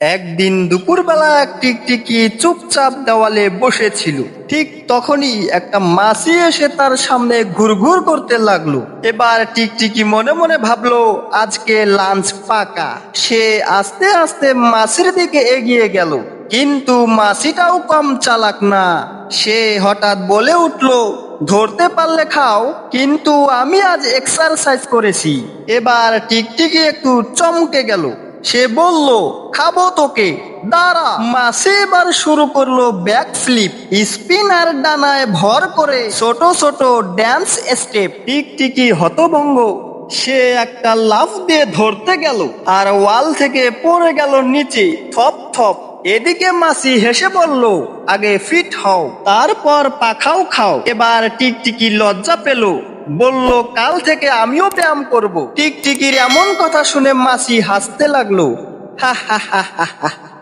একদিন দুপুরবেলা টিকটিকি চুপচাপ দেওয়ালে বসেছিল। ঠিক তখনই একটা মাসি এসে তার সামনে ঘুরঘুর করতে লাগল। এবার টিকটিকি মনে মনে ভাবলো, আজকে লাঞ্চ পাকা। সে আস্তে আস্তে মাসির দিকে এগিয়ে গেল। কিন্তু মাছিটাও কম চালাক না। সে হঠাৎ বলে উঠল, ধরতে পারলে খাও, কিন্তু আমি আজ এক্সারসাইজ করেছি। এবার টিকটিকি একটু চমকে গেল। সে বলল, খাব তোকে। দাঁড়া। মাসে এবার শুরু করল ব্যাক ফ্লিপ স্পিনার ডানায় ভর করে ছোট ছোট ড্যান্স স্টেপ। টিকটিকি হতভঙ্গ। সে একটা লাফ দিয়ে ধরতে গেল আর ওয়াল থেকে পড়ে গেল নিচে, থপ থপ। এদিকে মাসি হেসে বলল, আগে ফিট হও। তারপর পাখাও খাও। এবার টিকটিকি লজ্জা পেল। বলল, কাল থেকে আমিও ব্যায়াম করব। টিকটিকির এমন কথা শুনে মাসি হাসতে লাগল। হা হা হা হা হা।